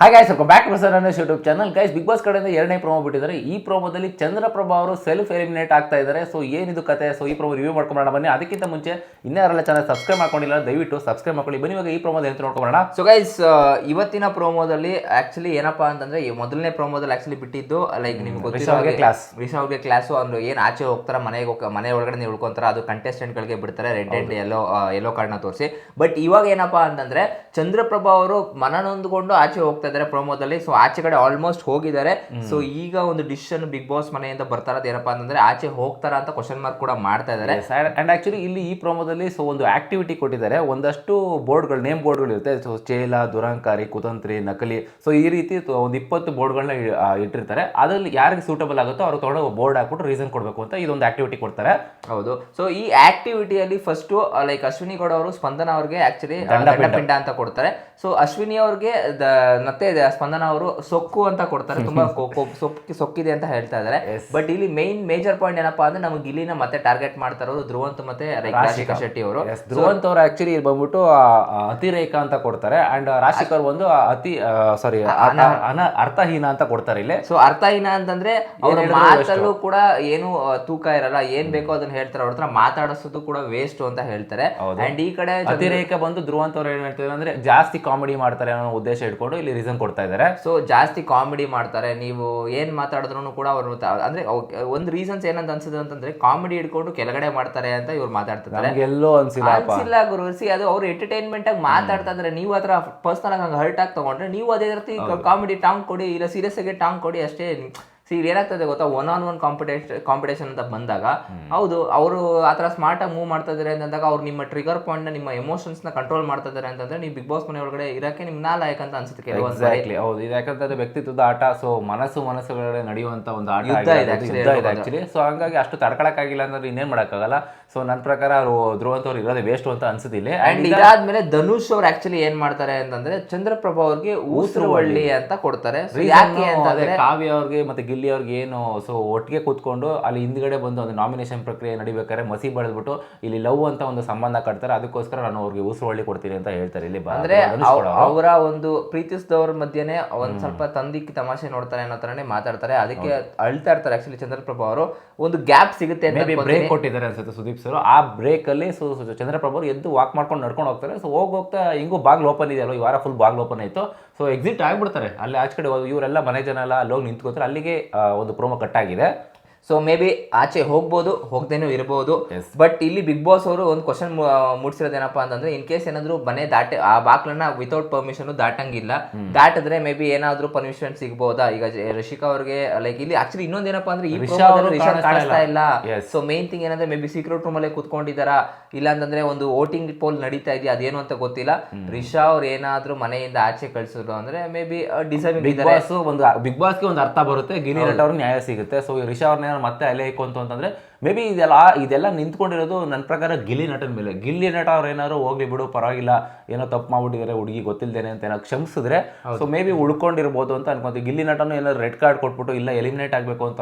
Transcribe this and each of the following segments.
Hi ಸ್ವಲ್ಪ back to sir YouTube channel guys big boss ಕಡೆಯಿಂದ ಎರಡನೇ ಪ್ರೋಮೋ ಬಿಟ್ಟಿದ್ದಾರೆ. ಈ ಪ್ರೋಮೋದಲ್ಲಿ ಚಂದ್ರಪ್ರಭಾ ಅವರು ಸೆಲ್ಫ್ ಎಲಿಮಿನೇಟ್ ಆಗ್ತಾ ಇದ್ದಾರೆ. ಸೊ ಏನಿದು ಕತೆ? ಸೊ ಈ ಪ್ರೋಮೋ ರಿವ್ಯೂ ಮಾಡ್ಕೊಂಡು ಬನ್ನಿ ಅದಕ್ಕಿಂತ ಮುಂಚೆ ಇನ್ನೇ ಯಾರೆಲ್ಲ ಚಾನಲ್ ಸಬ್ಸ್ಕ್ರೈಬ್ ಮಾಡ್ಕೊಂಡಿಲ್ಲ ದಯವಿಟ್ಟು ಸಬ್ಸ್ಕ್ರೈಬ್ ಮಾಡ್ಕೊಳ್ಳಿ. ಬನ್ನಿ ಇವಾಗ ಈ ಪ್ರೋಮೋದ ಅಂತ ನೋಡ್ಕೊಂಬರೋಣ. ಸೊ ಗೈಸ್ ಇವತ್ತಿನ ಪ್ರೋಮೋದಲ್ಲಿ ಆಕ್ಚುಲಿ ಏನಪ್ಪಾ ಅಂತಂದ್ರೆ ಮೊದಲನೇ ಪ್ರೋಮೋದಲ್ಲಿ ಆಕ್ಚುಲಿ ಬಿಟ್ಟಿದ್ದು ಲೈಕ್ ನಿಮ್ಗೆ ಕ್ಲಾಸ್ ರಿಷಾವ್ಗೆ ಕ್ಲಾಸು ಅಂದ್ರೆ ಏನು ಆಚೆ ಹೋಗ್ತಾರೆ ಮನೆಗೆ ಹೋಗ ಮನೆ ಒಳಗಡೆ ಉಳ್ಕೊಂತಾರ ಅದು ಕಂಟೆಸ್ಟೆಂಟ್ ಗಳಿಗೆ ಬಿಡ್ತಾರೆ ರೆಡ್ ಅಂಡ್ ಎಲ್ಲೋ ಎಲ್ಲೋ ಕಾರ್ಡ್ನ ತೋರಿಸಿ. ಬಟ್ ಇವಾಗ ಏನಪ್ಪಾ ಅಂತಂದ್ರೆ ಚಂದ್ರಪ್ರಭಾ ಅವರು ಮನನೊಂದ್ಕೊಂಡು ಆಚೆ ಹೋಗ್ತಾ ಇದಾರೆ ಪ್ರೊಮೋದಲ್ಲಿ. ಸೊ ಆಚೆ ಕಡೆ ಆಲ್ಮೋಸ್ಟ್ ಹೋಗಿದ್ದಾರೆ. ಸೊ ಈಗ ಒಂದು ಡಿಸಿಷನ್ ಬಿಗ್ ಬಾಸ್ ಮನೆಯಿಂದ ಬರ್ತಾ ಇರೋದು ಏನಪ್ಪಾ ಅಂತಂದ್ರೆ ಆಚೆ ಹೋಗ್ತಾರ ಅಂತ ಕ್ವಶನ್ ಮಾರ್ಕ್ ಕೂಡ ಮಾಡ್ತಾ ಇದಾರೆ ಅಂಡ್ ಆಕ್ಚುಲಿ ಇಲ್ಲಿ ಈ ಪ್ರೊಮೋದಲ್ಲಿ ಸೊ ಒಂದು ಆಕ್ಟಿವಿಟಿ ಕೊಟ್ಟಿದ್ದಾರೆ. ಒಂದಷ್ಟು ಬೋರ್ಡ್ಗಳು ನೇಮ್ ಬೋರ್ಡ್ಗಳು ಇರುತ್ತೆ. ಸೊ ಚೇಲ ದುರಂಕಾರಿ ಕುತಂತ್ರಿ ನಕಲಿ ಸೊ ಈ ರೀತಿ ಒಂದು ಇಪ್ಪತ್ತು ಬೋರ್ಡ್ಗಳನ್ನ ಇಟ್ಟಿರ್ತಾರೆ. ಅದ್ರಲ್ಲಿ ಯಾರಿಗೆ ಸೂಟಬಲ್ ಆಗುತ್ತೋ ಅವ್ರು ತೊಗೊಂಡು ಬೋರ್ಡ್ ಹಾಕ್ಬಿಟ್ಟು ರೀಸನ್ ಕೊಡಬೇಕು ಅಂತ ಇದೊಂದು ಆಕ್ಟಿವಿಟಿ ಕೊಡ್ತಾರೆ. ಹೌದು. ಸೊ ಈ ಆಕ್ಟಿವಿಟಿಯಲ್ಲಿ ಫಸ್ಟ್ ಲೈಕ್ ಅಶ್ವಿನಿ ಗೌಡ ಅವರು ಸ್ಪಂದನ ಅವ್ರಿಗೆ ಆಕ್ಚುಲಿ. ದಂಡಪಿಂಡ. ಅಂತ ಕೊಡ್ತಾರೆ. ಸೊ ಅಶ್ವಿನಿ ಅವ್ರಿಗೆ ಮತ್ತೆ ಸ್ಪಂದನ ಅವರು ಸೊಕ್ಕು ಅಂತ ಕೊಡ್ತಾರೆ ತುಂಬಾ ಸೊಕ್ಕಿ ಸೊಕ್ಕಿದೆ ಅಂತ ಹೇಳ್ತಾ ಇದಾರೆ ಬಟ್ ಇಲ್ಲಿ ಮೇನ್ ಮೇಜರ್ ಪಾಯಿಂಟ್ ಏನಪ್ಪಾ ಅಂದ್ರೆ ನಮ್ಗೆ ಇಲ್ಲಿನ ಮತ್ತೆ ಟಾರ್ಗೆಟ್ ಮಾಡ್ತಾ ಇರೋದು ಧ್ರುವಂತ್ ಮತ್ತೆ ರಾಶಿಕ. ಶೆಟ್ಟಿ ಅವರು. ಧ್ರುವಂತ ಅವರು ಆಕ್ಚುಲಿ ಬಂದ್ಬಿಟ್ಟು ಆ, ಆ, ಅತಿರೇಕ ಅಂತ ಕೊಡ್ತಾರೆ. ಅಂಡ್ ರಾಶಿಕ್ ಅವ್ರು ಒಂದು ಅತಿ ಸಾರಿ ಅರ್ಥಹೀನ ಅಂತ ಕೊಡ್ತಾರೆ ಇಲ್ಲಿ. ಸೊ ಅರ್ಥಹೀನ ಅಂತಂದ್ರೆ ಅವ್ರ ಮಾತಲ್ಲೂ ಕೂಡ ಏನು ತೂಕ ಇರಲ್ಲ ಏನ್ ಬೇಕೋ ಅದನ್ನ ಹೇಳ್ತಾರೆ. ಅವ್ರ ಹತ್ರ ಮಾತಾಡಿಸೋದು ಕೂಡ ವೇಸ್ಟ್ ಅಂತ ಹೇಳ್ತಾರೆ. ಅಂಡ್ ಈ ಕಡೆ ಅತಿರೇಕ ಬಂದು ಧ್ರುವಂತ್ ಅವ್ರು ಏನ್ ಹೇಳ್ತಾರೆ ಅಂದ್ರೆ ಜಾಸ್ತಿ ಕಾಮಿಡಿ ಮಾಡ್ತಾರೆ ಅನ್ನೋ ಉದ್ದೇಶ ಇಟ್ಕೊಂಡು ಇಲ್ಲಿ ರೀಸನ್ ಕೊಡ್ತಾ ಇದ್ದಾರೆ. ಸೊ ಜಾಸ್ತಿ ಕಾಮಿಡಿ ಮಾಡ್ತಾರೆ. ನೀವು ಏನ್ ಮಾತಾಡಿದ್ರು ಕೂಡ ಅವರು ಅಂದ್ರೆ ಒಂದು ರೀಸನ್ಸ್ ಏನಂತ ಅನ್ಸುತ್ತೆ ಅಂತಂದ್ರೆ ಕಾಮಿಡಿ ಹಿಡ್ಕೊಂಡು ಕೆಳಗಡೆ ಮಾಡ್ತಾರೆ ಅಂತ ಇವ್ರು ಮಾತಾಡ್ತಾರೆ ಎಲ್ಲೋ ಅನ್ಸಿಲ್ಲ ಅನ್ಸಿಲ್ಲ ಗುರು ಸಿ ಅದು ಅವ್ರು ಎಂಟರ್ಟೈನ್ಮೆಂಟ್ ಆಗಿ ಮಾತಾಡ್ತಾ ಇದ್ರೆ ನೀವು ಅದರ ಪರ್ಸನಲ್ ಆಗಿ ಹಂಗೆ ಹರ್ಟ್ ಆಗಿ ತಗೊಂಡ್ರೆ ನೀವು ಅದೇ ರೀತಿ ಕಾಮಿಡಿ ಟಾಂಗ್ ಕೊಡಿ ಇಲ್ಲ ಸೀರಿಯಸ್ ಆಗಿ ಟಾಂಗ್ ಕೊಡಿ ಅಷ್ಟೇ. ಸಿ ಏನಾಗ್ತದೆ ಗೊತ್ತಾ? One on one competition competition ಅಂತ ಬಂದಾಗ ಹೌದು ಅವರು ಆ ಥರ ಸ್ಮಾರ್ಟಾಗಿ ಮೂವ್ ಮಾಡ್ತಾ ಇದ್ದಾರೆ ಅಂತಂದಾಗ ಅವ್ರು ನಿಮ್ಮ ಟ್ರಿಗರ್ ಪಾಯಿಂಟ್ನ ನಿಮ್ಮ ಎಮೋಷನ್ಸ್ನ ಕಂಟ್ರೋಲ್ ಮಾಡ್ತಾ ಇದಾರೆ ಅಂತಂದ್ರೆ ನೀವು ಬಿಗ್ ಬಾಸ್ ಮನೆ ಒಳಗಡೆ ಇರಕ್ಕೆ ನಿಮ್ಮ ನಾಲಾಯಕ್ ಅಂತ ಅನ್ಸುತ್ತೆ ಕೆಲವೊಂದು. ಎಕ್ಸಾಕ್ಟ್ಲಿ ಹೌದು. ಇದು ಯಾಕಂತಂದ್ರೆ ವ್ಯಕ್ತಿತ್ವದ ಆಟ ಸೊ ಮನಸ್ಸು ಮನಸ್ಸುಗಳೇ ನಡೆಯುವಂತ ಒಂದು ಆಟ ಇದೆ ಆಕ್ಚುಲಿ ಸೊ ಹಂಗಾಗಿ ಅಷ್ಟು ತಡ್ಕೊಳಕ್ಕಾಗಿಲ್ಲ ಅಂದ್ರೆ ಇನ್ನೇನ್ ಮಾಡೋಕ್ಕಾಗಲ್ಲ. ಸೊ ನನ್ನ ಪ್ರಕಾರ ಅವರು ಧ್ರುವಂತವ್ರು ಇರೋದೇ ವೇಸ್ಟ್ ಅಂತ ಅನ್ಸುತ್ತಿಲ್ಲ ಅಂಡ್ ಇದಾದ್ಮೇಲೆ ಧನುಷ್ ಅವ್ರು ಆಕ್ಚುಲಿ ಏನ್ ಮಾಡ್ತಾರೆ ಅಂತಂದ್ರೆ ಚಂದ್ರಪ್ರಭಾ ಅವ್ರಿಗೆ ಊಸರವಳ್ಳಿ ಅಂತ ಕೊಡ್ತಾರೆ. ಯಾಕೆ ಅಂತಂದ್ರೆ ಕಾವ್ಯ ಅವ್ರಿಗೆ ಮತ್ತೆ ಗಿಲ್ಲಿ ಅವ್ರಿಗೆ ಏನು ಸೊ ಒಟ್ಟಿಗೆ ಕೂತ್ಕೊಂಡು ಅಲ್ಲಿ ಹಿಂದ್ಗಡೆ ಬಂದು ಒಂದು ನಾಮಿನೇಷನ್ ಪ್ರಕ್ರಿಯೆ ನಡಿಬೇಕಾದ್ರೆ ಮಸಿ ಬಳಿದ್ಬಿಟ್ಟು ಇಲ್ಲಿ ಲವ್ ಅಂತ ಒಂದು ಸಂಬಂಧ ಕಟ್ತಾರೆ ಅದಕ್ಕೋಸ್ಕರ ನಾನು ಅವ್ರಿಗೆ ಉಸಿರು ಕೊಡ್ತೀನಿ ಅಂತ ಹೇಳ್ತಾರೆ ಇಲ್ಲಿ ಅಂದ್ರೆ ಅವರ ಒಂದು ಪ್ರೀತಿಸಿದವ್ರ ಮಧ್ಯೆನೆ ಒಂದ್ ಸ್ವಲ್ಪ ತಂದಿಕ್ಕಿ ತಮಾಷೆ ನೋಡ್ತಾರೆ ಅನ್ನೋ ತರನೇ ಮಾತಾಡ್ತಾರೆ ಅದಕ್ಕೆ ಅಳ್ತಾ ಇರ್ತಾರೆ ಆಕ್ಚುಲಿ ಚಂದ್ರಪ್ರಭಾ ಅವರು. ಒಂದು ಗ್ಯಾಪ್ ಸಿಗುತ್ತೆ ಅಂತ ಬ್ರೇಕ್ ಕೊಟ್ಟಿದ್ದಾರೆ ಅನ್ಸುತ್ತೆ ಸುದೀಪ್ ಸರ್ ಆ ಬ್ರೇಕ್ ಅಲ್ಲಿ ಸೊ ಚಂದ್ರಪ್ರಭಾ ಅವರು ಎದ್ದು ವಾಕ್ ಮಾಡ್ಕೊಂಡು ನಡ್ಕೊಂಡು ಹೋಗ್ತಾರೆ. ಸೊ ಹೋಗಿ ಹೋಗ್ತಾ ಹಿಂಗೂ ಬಾಗ್ಲು ಓಪನ್ ಇದೆ ಅಲ್ವಾ? ಈ ವಾರ ಫುಲ್ ಬಾಗ್ಲು ಓಪನ್ ಆಯ್ತು. ಸೊ ಎಕ್ಸಿಟ್ ಆಗ್ಬಿಡ್ತಾರೆ. ಅಲ್ಲಿ ಆಚೆ ಕಡೆ ಇವರೆಲ್ಲ ಮನೆ ಜನ ಎಲ್ಲ ಅಲ್ಲಿ ಹೋಗಿ ನಿಂತ್ಕೋತಾರೆ. ಅಲ್ಲಿಗೆ ಒಂದು ಪ್ರೋಮೋ ಕಟ್ ಆಗಿದೆ. ಸೊ ಮೇ ಬಿ ಆಚೆ ಹೋಗ್ಬೋದು ಹೋಗ್ದೇನೂ ಇರ್ಬೋದು. ಬಟ್ ಇಲ್ಲಿ ಬಿಗ್ ಬಾಸ್ ಅವರು ಒಂದು ಕ್ವಶನ್ ಮೂಡಿಸಿರೋದೇನಪ್ಪ ಅಂತಂದ್ರೆ ಇನ್ ಕೇಸ್ ಏನಾದ್ರು ಮನೆ ದಾಟೆ ಆ ಬಾಕ್ಲನ್ನ ವಿತೌಟ್ ಪರ್ಮಿಷನ್ ದಾಟಂಗಿಲ್ಲ. ದಾಟಿದ್ರೆ ಮೇ ಬಿ ಏನಾದ್ರೂ ಪರ್ಮಿಷನ್ ಸಿಗ್ಬೋದಾ? ಈಗ ರಿಷಿಕಾ ಅವ್ರಿಗೆ ಲೈಕ್ ಇಲ್ಲಿ ಆಕ್ಚುಲಿ ಇನ್ನೊಂದೇನಪ್ಪ ಅಂದ್ರೆ ಈ ಕಾಣಿಸ್ತಾ ಇಲ್ಲ. ಸೊ ಮೇನ್ ಥಿಂಗ್ ಏನಂದ್ರೆ ಮೇ ಬಿ ಸೀಕ್ರೆಟ್ ರೂಮ್ ಅಲ್ಲೇ ಕುತ್ಕೊಂಡಿದಾರ ಇಲ್ಲ ಅಂತಂದ್ರೆ ಒಂದು ವೋಟಿಂಗ್ ಪೋಲ್ ನಡೀತಾ ಇದೆಯಾ? ಅದೇನು ಅಂತ ಗೊತ್ತಿಲ್ಲ. ರಿಷಾ ಅವ್ರು ಏನಾದ್ರೂ ಮನೆಯಿಂದ ಆಚೆ ಕಳ್ಸಿದ್ರು ಅಂದ್ರೆ maybe deserving big boss ಒಂದು ಬಿಗ್ ಬಾಸ್ಗೆ ಒಂದು ಅರ್ಥ ಬರುತ್ತೆ. ಗಿರಿ ಅವ್ರ ಅವ್ರಿಗೆ ನ್ಯಾಯ ಸಿಗುತ್ತೆ. ಸೊ ರಿಷಾ ಅವ್ರನ್ನ ಏನಾದ್ರು ಮತ್ತೆ ಅಲೆ ಇಕ್ಕೊಂತು ಅಂತಂದ್ರೆ ಮೇ ಬಿ ಇದೆಲ್ಲ ಇದೆಲ್ಲ ನಿಂತ್ಕೊಂಡಿರೋದು ನನ್ನ ಪ್ರಕಾರ ಗಿಲ್ಲಿ ನಟನ ಮೇಲೆ. ಗಿಲ್ಲಿ ನಟ ಅವ್ರು ಏನಾದ್ರು ಹೋಗ್ಲಿ ಬಿಡು ಪರವಾಗಿಲ್ಲ ಏನೋ ತಪ್ಪು ಮಾಡ್ಬಿಟ್ಟಿದ್ದಾರೆ ಹುಡುಗಿ ಗೊತ್ತಿಲ್ಲದೇನೆ ಅಂತ ಏನೋ ಕ್ಷಮಿಸಿದ್ರೆ ಸೊ ಮೇ ಬಿ ಉಳ್ಕೊಂಡಿರ್ಬೋದು ಅಂತ ಅನ್ಕೊಂತೀವಿ. ಗಿಲ್ಲಿ ನಟನು ಏನಾದ್ರು ರೆಡ್ ಕಾರ್ಡ್ ಕೊಟ್ಬಿಟ್ಟು ಇಲ್ಲ ಎಲಿಮಿನೇಟ್ ಆಗಬೇಕು ಅಂತ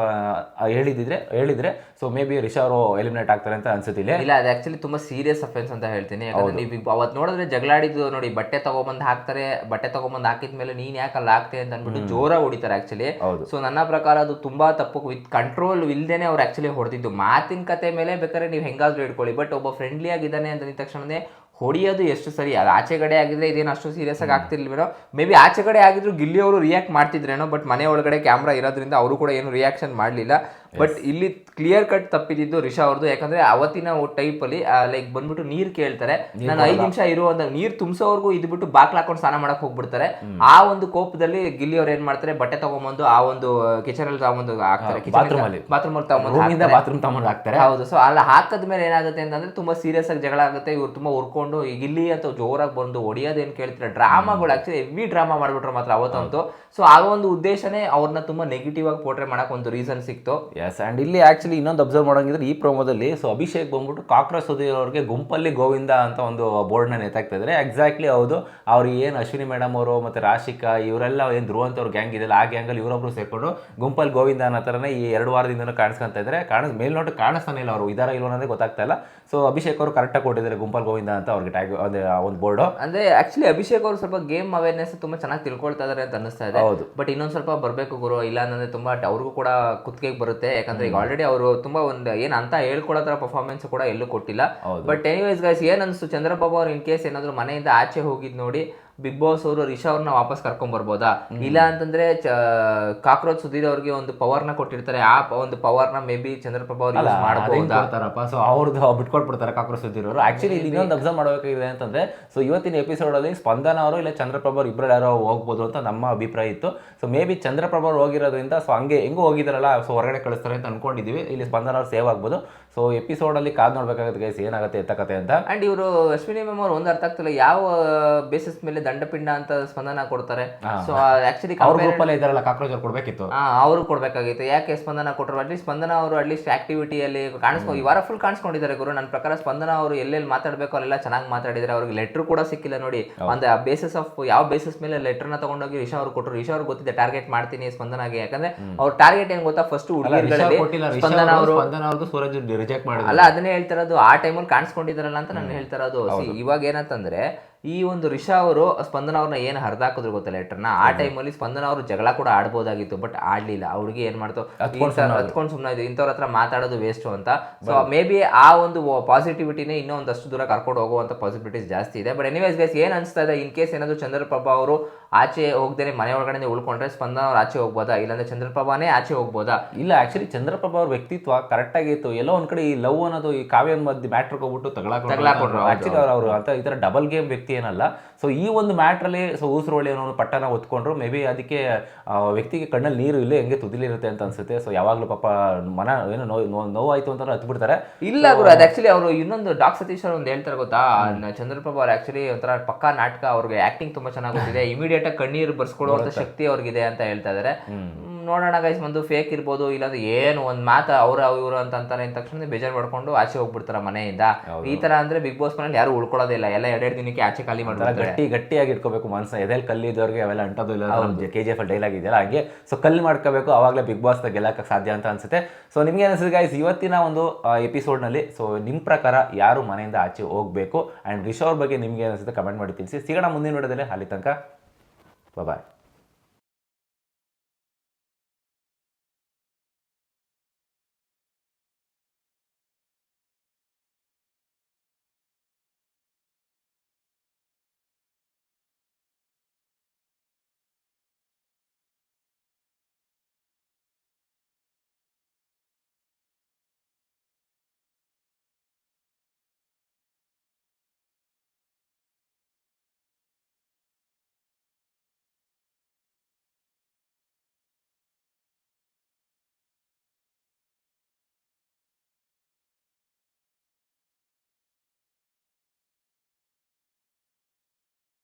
ಹೇಳಿದಿದ್ರೆ ಹೇಳಿದ್ರೆ ಸೊ ಮೇ ಬಿ ರಿಷಾ ಅವರು ಎಲಿಮಿನೇಟ್ ಆಗ್ತಾರೆ ಅಂತ ಅನ್ಸುತ್ತಿಲ್ಲ ಇಲ್ಲ. ಅದು ಆ್ಯಕ್ಚುಲಿ ತುಂಬಾ ಸೀರಿಯಸ್ ಅಫೆನ್ಸ್ ಅಂತ ಹೇಳ್ತೀನಿ. ಯಾಕಂದ್ರೆ ನೀವು ಅವತ್ತು ಅವತ್ ನೋಡಿದ್ರೆ ಜಗಳಾಡಿದ್ದು ನೋಡಿ ಬಟ್ಟೆ ತಗೊಬಂದು ಹಾಕ್ತಾರೆ ಬಟ್ಟೆ ತಗೊಬಂದು ಹಾಕಿದ ಮೇಲೆ ನೀನು ಯಾಕೆ ಅಲ್ಲಿ ಹಾಕ್ತೆ ಅಂತ ಅಂದ್ಬಿಟ್ಟು ಜೋರ ಹೊಡಿತಾರೆ ಆ್ಯಕ್ಚುಲಿ. ಸೊ ನನ್ನ ಪ್ರಕಾರ ಅದು ತುಂಬಾ ತಪ್ಪು. ವಿತ್ ಕಂಟ್ರೋಲ್ ಇಲ್ದೇನೆ ಅವ್ರು ಆಕ್ಚುಲಿ ಹೊಡೆದಿದ್ದು. ಮಾತಿನ ಕತೆ ಮೇಲೆ ಬೇಕಾದ್ರೆ ನೀವು ಹೆಂಗಾದರೂ ಇಟ್ಕೊಳ್ಳಿ. ಬಟ್ ಒಬ್ಬ ಫ್ರೆಂಡ್ಲಿ ಆಗಿದ್ದಾನೆ ಅಂತ ಅಂದಿದ ತಕ್ಷಣನೇ ಹೊಡಿಯೋದು ಎಷ್ಟು ಸರಿ? ಅದು ಆಚೆ ಕಡೆ ಆಗಿದ್ರೆ ಇದೇನು ಅಷ್ಟು ಸೀರಿಯಸ್ ಆಗಿ ಆಗ್ತಿರ್ಲಿಲ್ವೇನೋ ಮೇ ಬಿ ಆಚೆ ಕಡೆ ಆಗಿದ್ರು ಗಿಲ್ಲಿ ಅವರು ರಿಯಾಕ್ಟ್ ಮಾಡ್ತಿದ್ರೇನೋ ಬಟ್ ಮನೆ ಒಳಗಡೆ ಕ್ಯಾಮ್ರಾ ಇರೋದ್ರಿಂದ ಅವರು ಕೂಡ ಏನು ರಿಯಾಕ್ಷನ್ ಮಾಡಲಿಲ್ಲ. ಬಟ್ ಇಲ್ಲಿ ಕ್ಲಿಯರ್ ಕಟ್ ತಪ್ಪಿದ್ದು ರಿಷಾ ಅವ್ರದ್ದು ಯಾಕಂದ್ರೆ ಅವತ್ತಿನ ಟೈಪ್ ಅಲ್ಲಿ ಲೈಕ್ ಬಂದ್ಬಿಟ್ಟು ನೀರ್ ಕೇಳ್ತಾರೆ. ನಾನು ಐದ್ ನಿಮಿಷ ಇರುವಂತ ನೀರ್ ತುಂಬಿಸೋವರೆಗೂ ಇದ್ಬಿಟ್ಟು ಬಾಕ್ಲ ಹಾಕೊಂಡು ಸ್ನಾನ ಮಾಡಕ್ ಹೋಗ್ಬಿಡ್ತಾರೆ. ಆ ಒಂದು ಕೋಪದಲ್ಲಿ ಗಿಲ್ಲಿ ಅವ್ರು ಏನ್ ಮಾಡ್ತಾರೆ ಬಟ್ಟೆ ತಗೊಂಬಂದು ಆ ಒಂದು ಕಿಚನ್ ಅಲ್ಲಿ ತಗೊಂಬಂದು ಹಾಕ್ತಾರೆ. ಬಾತ್ರೂಮ್ ಅಲ್ಲಿ. ಬಾತ್ರೂಮ್ ಅಲ್ಲಿ ತಗೊಂಬಂದು. ಬಾತ್ರೂಮ್ ತಗೊಂಡು ಹಾಕ್ತಾರೆ. ಹೌದು ಸೊ ಅಲ್ಲಿ ಹಾಕದ ಮೇಲೆ ಏನಾಗುತ್ತೆ ಅಂತಂದ್ರೆ ತುಂಬಾ ಸೀರಿಯಸ್ ಆಗಿ ಜಗಳ ಆಗುತ್ತೆ. ಇವ್ರು ತುಂಬಾ ಹುರ್ಕೊಂಡು ಗಿಲ್ಲಿ ಅಂತ ಜೋರಾಗಿ ಬಂದು ಹೊಡಿಯೋದೇನ್ ಕೇಳ್ತಾರೆ? ಡ್ರಾಮಾಗಳು ಆಕ್ಚುಲಿ ಹೆವಿ ಡ್ರಾಮಾ ಮಾಡ್ಬಿಟ್ರೆ ಮಾತ್ರ ಅವತ್ತಂತೂ. ಸೊ ಆ ಒಂದು ಉದ್ದೇಶನೇ ಅವ್ರನ್ನ ತುಂಬಾ ನೆಗೆಟಿವ್ ಆಗಿ ಪೋರ್ಟ್ರೇ ಮಾಡಕ್ ಒಂದು ರೀಸನ್ ಸಿಕ್ತು. ಎಸ್ ಆ್ಯಂಡ್ ಇಲ್ಲಿ ಆ್ಯಕ್ಚುಲಿ ಇನ್ನೊಂದು ಅಬ್ಸರ್ವ್ ಮಾಡೋಂಗಿದ್ರೆ ಈ ಪ್ರೋಮೋದಲ್ಲಿ ಸೊ ಅಭಿಷೇಕ್ ಬಂದ್ಬಿಟ್ಟು ಕಾಕ್ರೋಚ್ ಅವ್ರಿಗೆ ಗುಂಪಲ್ಲಿ ಗೋವಿಂದ ಅಂತ ಒಂದು ಬೋರ್ಡ್ನ ನೇತಾಕ್ತಾ ಇದ್ದಾರೆ ಎಕ್ಸಾಕ್ಟ್ಲಿ ಹೌದು ಅವ್ರು ಏನು ಅಶ್ವಿನಿ ಮೇಡಮ್ ಅವರು ಮತ್ತು ರಾಶಿಕಾ ಇವರೆಲ್ಲ ಏನು ಧ್ರುವಂತ ಅವ್ರ ಗ್ಯಾಂಗ್ ಇದೆಲ್ಲ ಆ ಗ್ಯಾಂಗಲ್ಲಿ ಇವರೊಬ್ಬರು ಸೇರಿಕೊಂಡು ಗುಂಪಲ್ಲಿ ಗೋವಿಂದ ಅನ್ನೋ ಥರನೇ ಈ ಎರಡು ವಾರದಿಂದನೂ ಕಾಣಿಸ್ಕೊಂತ ಇದ್ದಾರೆ ಕಾಣಿಸ್ ಮೇಲ್ನೋಟ ಕಾಣಿಸ್ತಾನೆ ಇಲ್ಲ ಅವರು ಇದಾರ ಇಲ್ವೋ ಅನ್ನೋದೇ ಗೊತ್ತಾಗ್ತಾ ಇಲ್ಲ. ಸೊ ಅಭಿಷೇಕ್ ಅವರು ಕರೆಕ್ಟಾಗಿ ಕೊಟ್ಟಿದ್ದಾರೆ ಗುಂಪಲ್ ಗೋವಿಂದ ಅಂತ ಅವ್ರಿಗೆ ಟ್ಯಾಗ್ ಒಂದು ಒಂದು ಬೋರ್ಡು ಅಂದರೆ ಆ್ಯಕ್ಚುಲಿ ಅಭಿಷೇಕ್ ಅವರು ಸ್ವಲ್ಪ ಗೇಮ್ ಅವೇರ್ನೆಸ್ ತುಂಬ ಚೆನ್ನಾಗಿ ತಿಳ್ಕೊಳ್ತಾ ಇದ್ದಾರೆ ಅಂತ ಅನಿಸ್ತಾ ಇದೆ. ಹೌದು. ಬಟ್ ಇನ್ನೊಂದು ಸ್ವಲ್ಪ ಬರಬೇಕು ಗುರು ಇಲ್ಲ ಅಂದ್ರೆ ತುಂಬ ಅವ್ರಿಗೂ ಕೂಡ ಕುತ್ತಿಗೆಗೆ ಬರುತ್ತೆ. ಯಾಕಂದ್ರೆ ಈಗ ಆಲ್ರೆಡಿ ಅವರು ತುಂಬಾ ಒಂದು ಏನ್ ಅಂತ ಹೇಳ್ಕೊಳ್ಳೋ ತರ ಪರ್ಫಾರ್ಮೆನ್ಸ್ ಕೂಡ ಎಲ್ಲೂ ಕೊಟ್ಟಿಲ್ಲ. ಬಟ್ ಎನಿವೈಸ್ ಗೈಸ್ ಏನ್ ಅನ್ಸ್ತು? ಚಂದ್ರಬಾಬು ಅವ್ರು ಇನ್ ಕೇಸ್ ಏನಾದ್ರು ಮನೆಯಿಂದ ಆಚೆ ಹೋಗಿದ್ ನೋಡಿ ಬಿಗ್ ಬಾಸ್ ಅವರು ರಿಷಾ ಅವ್ರನ್ನ ವಾಪಸ್ ಕರ್ಕೊಂಡ್ ಬರ್ಬೋದಾ? ಇಲ್ಲ ಅಂತಂದ್ರೆ ಕಾಕ್ರೋಚ್ ಸುಧೀರ್ ಅವ್ರಿಗೆ ಒಂದು ಪವರ್ನ ಕೊಟ್ಟಿರ್ತಾರೆ. ಆ ಪ- ಒಂದು ಪವರ್ನ ಮೇ ಬಿ ಚಂದ್ರಪ್ರಭಾ ಅವ್ರು ಮಾಡ್ತಾರಪ್ಪ ಸೊ ಅವ್ರದ್ದು ಬಿಟ್ಕೊಟ್ಬಿಡ್ತಾರೆ ಕಾಕ್ರೋಚ್ ಸುಧೀರ್ ಅವರು. ಆಕ್ಚುಲಿ ಇಲ್ಲಿ ಇನ್ನೊಂದು ಅಬ್ಸರ್ವ್ ಮಾಡಬೇಕಾಗಿದೆ ಅಂತಂದ್ರೆ ಸೊ ಇವತ್ತಿನ ಎಪಿಸೋಡ್ ಅಲ್ಲಿ ಸ್ಪಂದನ ಅವರು ಇಲ್ಲ ಚಂದ್ರಪ್ರಭಾ ಅವ್ರು ಇಬ್ಬರು ಯಾರೋ ಹೋಗ್ಬೋದು ಅಂತ ನಮ್ಮ ಅಭಿಪ್ರಾಯ ಇತ್ತು. ಸೊ ಮೇ ಬಿ ಚಂದ್ರಪ್ರಭಾ ಅವ್ರು ಹೋಗಿರೋದ್ರಿಂದ ಸೊ ಹಂಗೆ ಹೆಂಗೂ ಹೋಗಿದಾರಲ್ಲ ಸೊ ಹೊರಗಡೆ ಕಳಿಸ್ತಾರೆ ಅಂತ ಅನ್ಕೊಂಡಿದೀವಿ. ಇಲ್ಲಿ ಸ್ಪಂದನ ಅವ್ರು ಸೇವ್ ಆಗ್ಬೋದು. ಸೊ ಎಪಿಸೋಡ್ ಅಲ್ಲಿ ಕಾದ್ ನೋಡ್ಬೇಕಾಗುತ್ತೆ ಗೈಸ್ ಏನಾಗುತ್ತೆ ಎತ್ತ ಕತೆ ಅಂತ. ಅಂಡ್ ಇವರು ಅಶ್ವಿನಿ ಮ್ಯಾಮ್ ಅವ್ರು ಒಂದು ಅರ್ಥ ಆಗ್ತಿಲ್ಲ ಯಾವ ಬೇಸಿಸ್ ಮೇಲೆ ದಂಡಪಿಂಡ ಅಂತ ಸ್ಪಂದನ ಕೊಡ್ತಾರೆ. ಸೊ ಆಕ್ಚುಲಿ ಅವ್ರ ಗ್ರೂಪ್ ಅಲ್ಲಿ ಇದಾರಲ್ಲ ಕಾಕ್ರೋಚ್ ಅವ್ರು ಕೊಡ್ಬೇಕಿತ್ತು. ಅವರು ಕೊಡ್ಬೇಕಾಗಿತ್ತು. ಯಾಕೆ ಸ್ಪಂದನ ಕೊಟ್ಟರು ಅಟ್ಲೀಸ್ಟ್ ಸ್ಪಂದನ ಅವರು ಅಟ್ಲೀಸ್ಟ್ ಆಕ್ಟಿವಿಟಿಯಲ್ಲಿ ಕಾಣಿಸ್ಕೊ ಈ ವಾರ ಫುಲ್ ಕಾಣಿಸ್ಕೊಂಡಿದ್ದಾರೆ ಗುರು. ನನ್ನ ಪ್ರಕಾರ ಸ್ಪಂದನ ಅವರು ಎಲ್ಲೆಲ್ಲಿ ಮಾತಾಡಬೇಕು ಅಲ್ಲೆಲ್ಲ ಚೆನ್ನಾಗಿ ಮಾತಾಡಿದ್ದಾರೆ. ಅವ್ರಿಗೆ ಲೆಟರ್ ಕೂಡ ಸಿಕ್ಕಿಲ್ಲ ನೋಡಿ. ಒಂದು ಬೇಸಿಸ್ ಆಫ್ ಯಾವ ಬೇಸಿಸ್ ಮೇಲೆ ಲೆಟರ್ನ ತಗೊಂಡೋಗಿ ರಿಷಾ ಅವ್ರು ಕೊಟ್ಟರು ರಿಷಾ ಅವ್ರಿಗೆ ಗೊತ್ತಿದೆ ಟಾರ್ಗೆಟ್ ಮಾಡ್ತೀನಿ ಸ್ಪಂದನಾಗೆ. ಯಾಕಂದ್ರೆ ಅವ್ರ ಟಾರ್ಗೆಟ್ ಏನು ಗೊತ್ತಾ? ಫಸ್ಟ್ ಹುಡುಗಿಗಳಲ್ಲಿ ಕೊಟ್ಟಿಲ್ಲ. ಸ್ಪಂದನ ಅವರು ಸ್ಪಂದನ ಅವ್ರದ್ದು ಸೂರಜ್ ರಿಜೆಕ್ಟ್ ಮಾಡಿದ್ರು. ಅಲ್ಲ ಅದನ್ನೇ ಹೇಳ್ತಿರೋದು ಆ ಟೈಮಲ್ಲಿ ಕಾಣಿಸ್ಕೊಂಡಿದ್ದಾರಲ್ಲ ಅಂತ ನಾನು ಹೇಳ್ತಿರೋದು ಇವಾಗ ಏನಂತಂದ್ರೆ ಈ ಒಂದು ರಿಷಾ ಅವರು ಸ್ಪಂದನ ಅವ್ರನ್ನ ಏನು ಹರಿದಾಕಿದ್ರು ಗೊತ್ತಾ ಲೆಟರ್ನ ಆ ಟೈಮಲ್ಲಿ ಸ್ಪಂದನ ಅವರು ಜಗಳ ಕೂಡ ಆಡ್ಬೋದಾಗಿತ್ತು ಬಟ್ ಆಡ್ಲಿಲ್ಲ. ಅವ್ರಿಗೆ ಏನು ಮಾಡ್ತು? ಹತ್ಕೊಂಡು ಸುಮ್ಮನೆ ಇದು ಇಂಥವ್ರ ಹತ್ರ ಮಾತಾಡೋದು ವೇಸ್ಟು ಅಂತ. ಸೊ ಮೇ ಬಿ ಆ ಒಂದು ಪಾಸಿಟಿವಿಟಿನೇ ಇನ್ನೂ ಒಂದಷ್ಟು ದೂರ ಕರ್ಕೊಂಡು ಹೋಗುವಂಥ ಪಾಸಿಬಿಲಿಟೀಸ್ ಜಾಸ್ತಿ ಇದೆ. ಬಟ್ ಎನಿವೇಸ್ ಗೈಸ್ ಏನು ಅನಿಸ್ತಾ ಇದೆ? ಇನ್ ಕೇಸ್ ಏನಾದರೂ ಚಂದ್ರಪ್ರಭಾ ಅವರು ಆಚೆ ಹೋಗ್ದೇನೆ ಮನೆ ಒಳಗಡೆ ಉಳ್ಕೊಂಡ್ರೆ ಸ್ಪಂದನ ಅವ್ರು ಆಚೆ ಹೋಗ್ಬೋದಾ? ಇಲ್ಲಾಂದ್ರೆ ಚಂದ್ರಪ್ರಭಾನೇ ಆಚೆ ಹೋಗ್ಬೋದಾ? ಇಲ್ಲ ಆಕ್ಚುಲಿ ಚಂದ್ರಪ್ರಭಾ ಅವ್ರ ವ್ಯಕ್ತಿತ್ವ ಕರೆಕ್ಟ್ ಆಗಿತ್ತು ಎಲ್ಲೋ ಒಂದ್ ಕಡೆ ಈ ಲವ್ ಅನ್ನೋದು ಈ ಕಾವ್ಯ ಮಧ್ಯೆ ಮ್ಯಾಟ್ರ್ ಹೋಗ್ಬಿಟ್ಟು ತಗೊಳಕ್ ಆಕ್ಚುಲಿ ಅವ್ರು ಅವರು ಅಂತ ಈ ತರ ಡಬಲ್ ಗೇಮ್ ವ್ಯಕ್ತಿ ಏನಲ್ಲ. ಸೊ ಈ ಒಂದು ಮ್ಯಾಟ್ರಲ್ಲಿ ಸೊ ಊಸರೋಳಿ ಅನ್ನೋ ಪಟ್ಟನ ಒತ್ಕೊಂಡ್ರು ಮೇ ಬಿ ಅದಕ್ಕೆ ವ್ಯಕ್ತಿಗೆ ಕಣ್ಣಲ್ಲಿ ನೀರು ಇಲ್ಲೇ ಹೆಂಗೆ ತುದಿಲಿರುತ್ತೆ ಅಂತ ಅನ್ಸುತ್ತೆ. ಸೊ ಯಾವಾಗಲೂ ಪಾಪ ಮನ ಏನು ನೋವು ನೋವು- ನೋವಾಯ್ತು ಅಂತ ಹತ್ತು ಬಿಡ್ತಾರೆ ಇಲ್ಲ ಗುರು ಅದು ಆ್ಯಕ್ಚುಲಿ ಅವರು ಇನ್ನೊಂದು ಡಾಕ್ ಸತೀಶ್ ಅವ್ರು ಒಂದು ಹೇಳ್ತಾರೆ ಗೊತ್ತಾ? ಚಂದ್ರಪ್ರಭು ಅವ್ರು ಆ್ಯಕ್ಚುಲಿ ಒಂಥರ ಪಕ್ಕಾ ನಾಟಕ ಅವ್ರಿಗೆ ಆ್ಯಕ್ಟಿಂಗ್ ತುಂಬಾ ಚೆನ್ನಾಗಿ ಗೊತ್ತಿದೆ. ಇಮಿಡಿಯೇಟಾಗಿ ಕಣ್ಣೀರು ಬರ್ಸ್ಕೊಳ್ಳುವಂತ ಶಕ್ತಿ ಅವ್ರಿಗಿದೆ ಅಂತ ಹೇಳ್ತಾ ಹ್ಮ್, ನೋಡೋಣ ಗೈಸ್ ಒಂದು ಫೇಕ್ ಇರ್ಬೋದು ಇಲ್ಲಾಂದ್ರೆ ಏನು ಒಂದು ಮಾತು ಅವ್ರ ಇವರು ಅಂತ ಅಂತಾರೆ ಅಂದ ತಕ್ಷಣ ಬೇಜಾರು ಮಾಡ್ಕೊಂಡು ಆಚೆ ಹೋಗ್ಬಿಡ್ತಾರೆ ಮನೆಯಿಂದ. ಈ ತರ ಅಂದ್ರೆ ಬಿಗ್ ಬಾಸ್ ಮನೇಲಿ ಯಾರು ಉಳ್ಕೊಳ್ಳೋದೇ ಇಲ್ಲ ಎಲ್ಲ ಎರಡೆರಡು ದಿನಕ್ಕೆ ಆಚೆ ಖಾಲಿ ಮಾಡ್ತಾರೆ ಗಟ್ಟಿ ಗಟ್ಟಿಯಾಗಿ ಇಟ್ಕೋಬೇಕು ಮನಸ್ಸು ಎದೆಲ್ ಕಲ್ಲಿದ್ದವ್ರಿಗೆ ಅವೆಲ್ಲ ಅಂಟೋದು ಇಲ್ಲ ಕೆ ಜಿ ಎಫ್ ಡೈಲಾಗ್ ಇದೆಯಲ್ಲ ಹಾಗೆ. ಸೊ ಕಲ್ಲಿ ಮಾಡ್ಕೋಬೇಕು ಅವಾಗಲೇ ಬಿಗ್ ಬಾಸ್ ಗೆಲ್ಲಕ್ಕೆ ಸಾಧ್ಯ ಅಂತ ಅನ್ಸುತ್ತೆ. ಸೊ ನಿಮ್ಗೆ ಅನಿಸುತ್ತೆ ಗೈಸ್ ಇವತ್ತಿನ ಒಂದು ಎಪಿಸೋಡ್ನಲ್ಲಿ ಸೊ ನಿಮ್ಮ ಪ್ರಕಾರ ಯಾರು ಮನೆಯಿಂದ ಆಚೆ ಹೋಗಬೇಕು? ಅಂಡ್ ರಿಷೋರ್ ಅವ್ರ ಬಗ್ಗೆ ನಿಮ್ಗೆ ಅನಿಸುತ್ತೆ ಕಮೆಂಟ್ ಮಾಡಿ ತಿಳಿಸಿ. ಸಿಗೋಣ ಮುಂದಿನ ವಿಡಿಯೋದಲ್ಲಿ ಅಲ್ಲಿ ತನಕ ಬಾಯ್